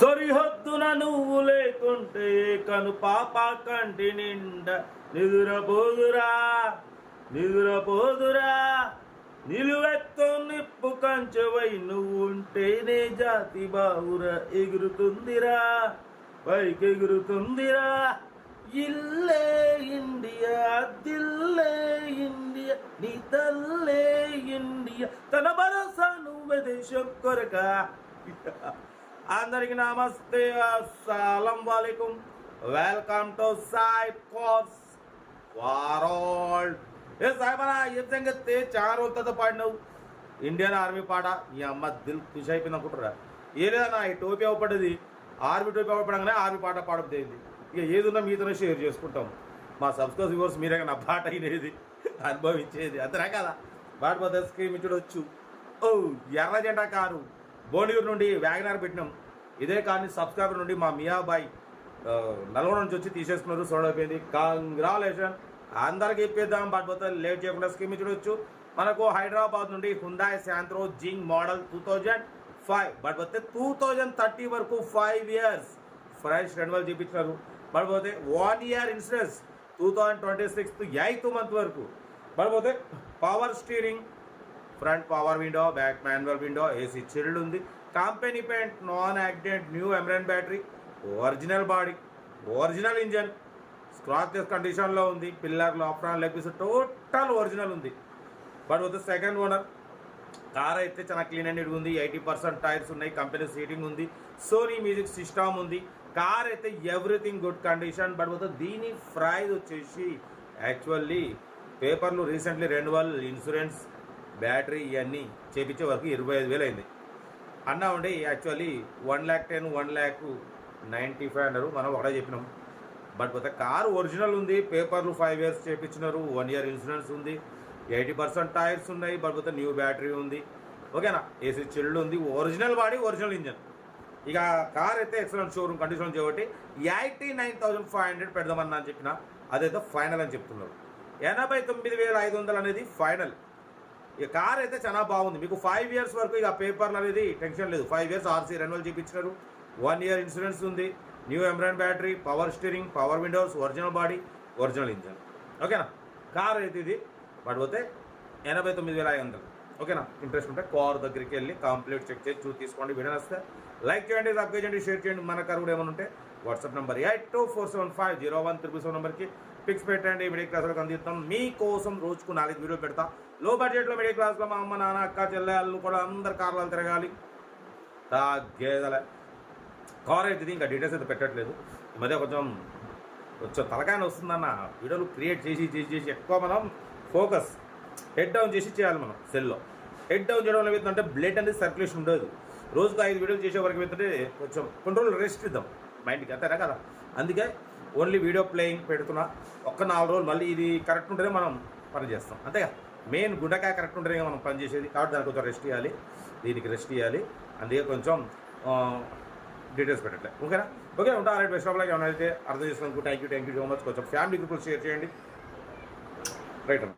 సరిహద్దున నువ్వు లేకుంటే కను పాప కంటి నిండా నిదురపోదురా నిదురపోదురా. నిలువెత్తు నిప్పు కంచెవై నువ్వు ఉంటేనే జాతి బావుర ఎగురుతుందిరా పైకి ఎగురుతుందిరా. ఇల్లే ఇండియా దిల్లే ఇండియా నీ తల్లే ఇండియా. తన భరోసా నువ్వే దేశం కొరక. అందరికి నమస్తే అస్సలం వాలేకుం. Welcome to Sai cars world ఏ సాయిబరా ఏ సంగతి? చాలా రోజులతో పాడినావు. ఇండియన్ ఆర్మీ పాట ఈ అమ్మ దిల్ ఖుషి అయిపోయింది అనుకుంటారా ఏ లేదన్నా ఈ టోపీ అవ్వబడ్డది. ఆర్మీ టోపీ అవ్వబడగానే ఆర్మీ పాట పాడబడింది ఇక ఏదున్నా మీతోనే షేర్ చేసుకుంటాం. మా సబ్స్క్రైబ్ వ్యూవర్స్ మీరే నా పాట అయినది అనుభవించేది అంతేనా కదా? పాట పోతే స్క్రీన్ ఇచ్చడవచ్చు ఓ ఎర్ర జెండా కారు. భువనగిరి నుండి వ్యాగనార్ పెట్టినాం. ఇదే కానీ సబ్స్క్రైబర్ నుండి మా మియాబాయ్ నల్గొండ నుంచి వచ్చి తీసేసుకున్నారు. సోడ్ అయిపోయింది. కంగ్రాలేషన్ అందరికి ఇప్పిద్దాం. బట్ పోతే లేట్ చేయకుండా స్కీమ్ చూడొచ్చు. మనకు హైదరాబాద్ నుండి Hyundai Santro Xing model two thousand five. But పోతే టూ థౌజండ్ థర్టీ వరకు ఫైవ్ ఇయర్స్. ఫ్రెష్ రెన్యువల్ చూపించినారు. బట్ పోతే one year insurance two thousand twenty sixth eighth month వరకు. బట్ పోతే power steering front power window back manual window AC chilled ఉంది. Company paint non accident new Amaron battery original body original engine scratches కండిషన్లో ఉంది. పిల్లర్లు apron leg total original ఉంది. But with second owner car అయితే చాలా clean and ఉంది. Eighty percent tyres ఉన్నాయి. Company seating ఉంది. సోనీ మ్యూజిక్ సిస్టమ్ ఉంది. కార్ అయితే ఎవ్రీథింగ్ గుడ్ కండిషన్ బట్ పోతే దీని ప్రైజ్ వచ్చేసి యాక్చువల్లీ పేపర్లు రీసెంట్లీ రెన్యువల్ ఇన్సూరెన్స్ బ్యాటరీ ఇవన్నీ చేపించే వరకు ఇరవై ఐదు వేలు అయింది. అన్నా ఉండే actually one lakh ten one lakh ninety five అన్నారు. మనం ఒకటే చెప్పినాం. బట్ పోతే కారు ఒరిజినల్ ఉంది పేపర్లు ఫైవ్ ఇయర్స్ చేపించినారు వన్ ఇయర్ ఇన్సూరెన్స్ ఉంది ఎయిటీ పర్సెంట్ టైర్స్ ఉన్నాయి బట్ పోతే న్యూ బ్యాటరీ ఉంది. ఓకేనా? ఏసీ చిల్డ్ ఉంది ఒరిజినల్ బాడీ ఒరిజినల్ ఇంజన్. ఇక కార్ అయితే ఎక్సలెంట్ షోరూమ్ కండిషన్ చేయబట్టి eighty nine thousand five hundred పెడదామన్నా అని చెప్పిన అదైతే ఫైనల్ అని చెప్తున్నారు. ఎనభై తొమ్మిది వేల ఐదు వందలు అనేది ఫైనల్. ఇక కార్ అయితే చాలా బాగుంది. మీకు ఫైవ్ ఇయర్స్ వరకు ఇక పేపర్లు అనేది టెన్షన్ లేదు. ఫైవ్ ఇయర్స్ ఆర్సీ రెన్యువల్ చేయించినారు వన్ ఇయర్ ఇన్సూరెన్స్ ఉంది. New Amaron battery power steering power windows original body original engine ఓకేనా కార్ అయితే ఇది. పడిపోతే ఎనభై తొమ్మిది వేల ఐదు వందలు. ఓకేనా ఇంట్రెస్ట్ ఉంటే కార్ దగ్గరికి వెళ్ళి కంప్లీట్ చెక్ చేసి చూసి తీసుకోండి. వీడియో వస్తే లైక్ చేయండి సబ్స్క్రైబ్ చేయండి షేర్ చేయండి. మన కార్ కూడా ఏమైనా ఉంటే WhatsApp number eight two four seven five zero one triple seven నెంబర్కి పిక్స్ పెట్టండి. మిడిల్ క్లాస్లకు అందిస్తాం. మీకోసం రోజుకు నాలుగు వీడియో పెడతా. లో బడ్జెట్లో మిడిల్ క్లాస్లో మా అమ్మ నాన్న అక్క చెల్లెళ్ళు కూడా అందరు కార్లు తిరగాలి. గేదలే కార్ అయితే ఇంకా డీటెయిల్స్ అయితే పెట్టట్లేదు. ఈ మధ్య కొంచెం కొంచెం తలకాయన వస్తుందన్న వీడియోలు క్రియేట్ చేసి చేసి చేసి ఎక్కువ మనం ఫోకస్ హెడ్ డౌన్ చేసి చేయాలి మనం సెల్లో హెడ్ డౌన్ చేయడం వల్ల ఏంటంటే బ్లడ్ అనేది సర్క్యులేషన్ ఉండదు. రోజుకు ఐదు వీడియోలు చేసే వరకు ఏంటంటే కొంచెం కొన్ని రోజులు రెస్ట్ ఇద్దాం. మైండ్కి అంతేనా కదా? అందుకే ఓన్లీ వీడియో ప్లేయింగ్ పెడుతున్నా. ఒక్క నాలుగు రోజులు మళ్ళీ ఇది కరెక్ట్ ఉంటేనే మనం పని చేస్తాం. అంతేగా మెయిన్ గుండెకాయ కరెక్ట్ ఉంటేనే మనం పని చేసేది. కాబట్టి దానికి కొంచెం రెస్ట్ ఇవ్వాలి. దీనికి రెస్ట్ ఇవ్వాలి. అందుకే కొంచెం డీటెయిల్స్ పెట్టట్లే. ఓకేనా? ఓకే ఉంటా. Right best of like. ఏమైనా అయితే అర్థం చేసుకున్నాను thank you thank you so much కొంచెం ఫ్యామిలీ గ్రూపులు షేర్ చేయండి. రైట్ అన్న.